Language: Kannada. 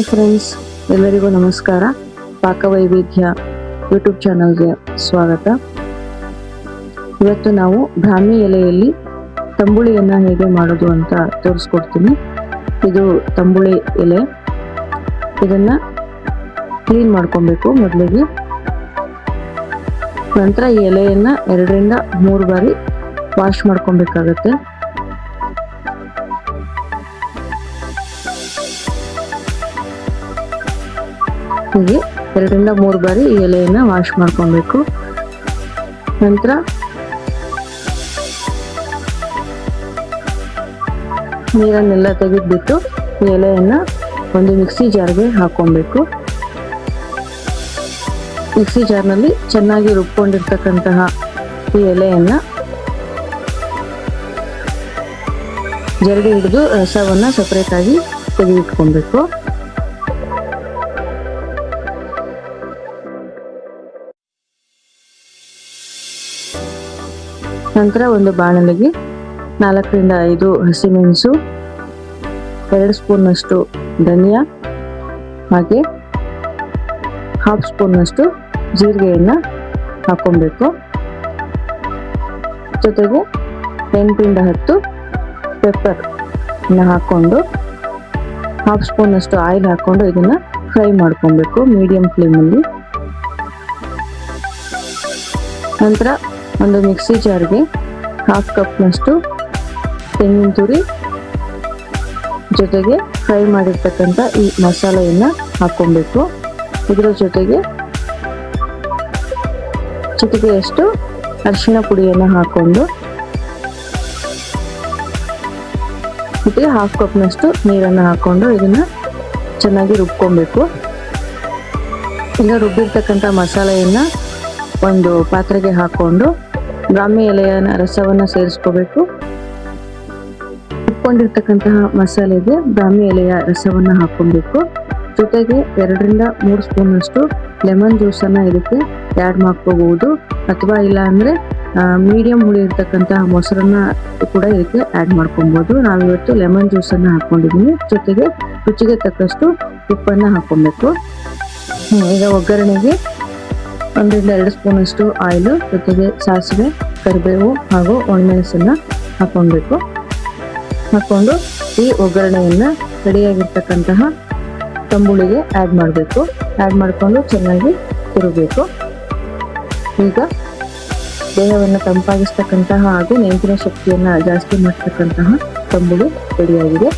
ಹಾಯ್ ಫ್ರೆಂಡ್ಸ್ ಎಲ್ಲರಿಗೂ ನಮಸ್ಕಾರ. ಪಾಕವೈವಿಧ್ಯ ಯೂಟ್ಯೂಬ್ ಚಾನಲ್ಗೆ ಸ್ವಾಗತ. ಇವತ್ತು ನಾವು ಬ್ರಾಹ್ಮಿ ಎಲೆಯಲ್ಲಿ ತಂಬುಳಿಯನ್ನು ಹೇಗೆ ಮಾಡೋದು ಅಂತ ತೋರಿಸ್ಕೊಡ್ತೀನಿ. ಇದು ತಂಬುಳಿ ಎಲೆ. ಇದನ್ನು ಕ್ಲೀನ್ ಮಾಡ್ಕೊಬೇಕು ಮೊದಲಿಗೆ. ನಂತರ ಈ ಎಲೆಯನ್ನು ಎರಡರಿಂದ ಮೂರು ಬಾರಿ ವಾಶ್ ಮಾಡ್ಕೊಬೇಕಾಗತ್ತೆ. ಹೀಗೆ ಎರಡರಿಂದ ಮೂರು ಬಾರಿ ಈ ಎಲೆಯನ್ನು ವಾಶ್ ಮಾಡ್ಕೊಬೇಕು. ನಂತರ ನೀರನ್ನೆಲ್ಲ ತೆಗೆದ್ಬಿಟ್ಟು ಈ ಎಲೆಯನ್ನು ಒಂದು ಮಿಕ್ಸಿ ಜಾರ್ಗೆ ಹಾಕೊಬೇಕು ಮಿಕ್ಸಿ ಜಾರ್ನಲ್ಲಿ ಚೆನ್ನಾಗಿ ರುಬ್ಕೊಂಡಿರ್ತಕ್ಕಂತಹ ಈ ಎಲೆಯನ್ನು ಜರಡಿ ಹಿಡಿದು ರಸವನ್ನು ಸಪ್ರೇಟಾಗಿ ತೆಗೆದಿಟ್ಕೊಬೇಕು. ನಂತರ ಒಂದು ಬಾಣಲೆಗೆ ನಾಲ್ಕರಿಂದ ಐದು ಹಸಿಮೆಣಸು, ಎರಡು ಸ್ಪೂನ್ನಷ್ಟು ಧನಿಯಾ, ಹಾಗೆ ಹಾಫ್ ಸ್ಪೂನ್ನಷ್ಟು ಜೀರಿಗೆಯನ್ನು ಹಾಕ್ಕೊಬೇಕು. ಜೊತೆಗೆ ಎಂಟರಿಂದ ಹತ್ತು ಪೆಪ್ಪರನ್ನು ಹಾಕ್ಕೊಂಡು ಹಾಫ್ ಸ್ಪೂನಷ್ಟು ಆಯಿಲ್ ಹಾಕೊಂಡು ಇದನ್ನು ಫ್ರೈ ಮಾಡ್ಕೊಬೇಕು ಮೀಡಿಯಮ್ ಫ್ಲೇಮಲ್ಲಿ ನಂತರ ಒಂದು ಮಿಕ್ಸಿ ಜಾರ್ಗೆ ಹಾಫ್ ಕಪ್ನಷ್ಟು ತೆಂಗಿನ ತುರಿ ಜೊತೆಗೆ ಫ್ರೈ ಮಾಡಿರ್ತಕ್ಕಂಥ ಈ ಮಸಾಲೆಯನ್ನು ಹಾಕ್ಕೊಬೇಕು. ಇದರ ಜೊತೆಗೆ ಚಿಟಿಕೆಯಷ್ಟು ಅರಿಶಿನ ಪುಡಿಯನ್ನು ಹಾಕ್ಕೊಂಡು ಮತ್ತೆ ಹಾಫ್ ಕಪ್ನಷ್ಟು ನೀರನ್ನು ಹಾಕ್ಕೊಂಡು ಇದನ್ನು ಚೆನ್ನಾಗಿ ರುಬ್ಕೊಬೇಕು. ಈಗ ರುಬ್ಬಿರ್ತಕ್ಕಂಥ ಮಸಾಲೆಯನ್ನು ಒಂದು ಪಾತ್ರೆಗೆ ಹಾಕ್ಕೊಂಡು ಬ್ರಾಹ್ಮಿ ಎಲೆಯ ರಸವನ್ನು ಸೇರಿಸ್ಕೋಬೇಕು. ಉಪ್ಕೊಂಡಿರ್ತಕ್ಕಂತಹ ಮಸಾಲೆಗೆ ಬ್ರಾಹ್ಮಿ ಎಲೆಯ ರಸವನ್ನು ಹಾಕೊಬೇಕು ಜೊತೆಗೆ ಎರಡರಿಂದ ಮೂರು ಸ್ಪೂನಷ್ಟು ಲೆಮನ್ ಜ್ಯೂಸನ್ನು ಇದಕ್ಕೆ ಆ್ಯಡ್ ಮಾಡ್ಕೋಬಹುದು. ಅಥವಾ ಇಲ್ಲ ಅಂದರೆ ಮೀಡಿಯಂ ಹುಳಿ ಇರ್ತಕ್ಕಂತಹ ಮೊಸರನ್ನ ಕೂಡ ಇದಕ್ಕೆ ಆ್ಯಡ್ ಮಾಡ್ಕೊಬೋದು ನಾವಿವತ್ತು ಲೆಮನ್ ಜ್ಯೂಸನ್ನು ಹಾಕ್ಕೊಂಡಿದ್ದೀನಿ ಜೊತೆಗೆ ರುಚಿಗೆ ತಕ್ಕಷ್ಟು ಉಪ್ಪನ್ನು ಹಾಕ್ಕೊಬೇಕು. ಈಗ ಒಗ್ಗರಣೆಗೆ ಒಂದರಿಂದ ಎರಡು ಸ್ಪೂನಷ್ಟು ಆಯಿಲು, ಜೊತೆಗೆ ಸಾಸಿವೆ, ಕರಿಬೇವು ಹಾಗೂ ಒಣಮೆಣಸನ್ನು ಹಾಕ್ಕೊಳ್ಬೇಕು ಹಾಕ್ಕೊಂಡು ಈ ಒಗ್ಗರಣೆಯನ್ನು ರೆಡಿಯಾಗಿರ್ತಕ್ಕಂತಹ ತಂಬುಳಿಗೆ ಆ್ಯಡ್ ಮಾಡಬೇಕು. ಆ್ಯಡ್ ಮಾಡಿಕೊಂಡು ಚೆನ್ನಾಗಿ ತಿರುಗಬೇಕು ಈಗ ದೇಹವನ್ನು ತಂಪಾಗಿಸ್ತಕ್ಕಂತಹ ಹಾಗೂ ನೆಂಪಿನ ಶಕ್ತಿಯನ್ನು ಜಾಸ್ತಿ ಮಾಡ್ತಕ್ಕಂತಹ ತಂಬುಳಿ ರೆಡಿಯಾಗಿದೆ.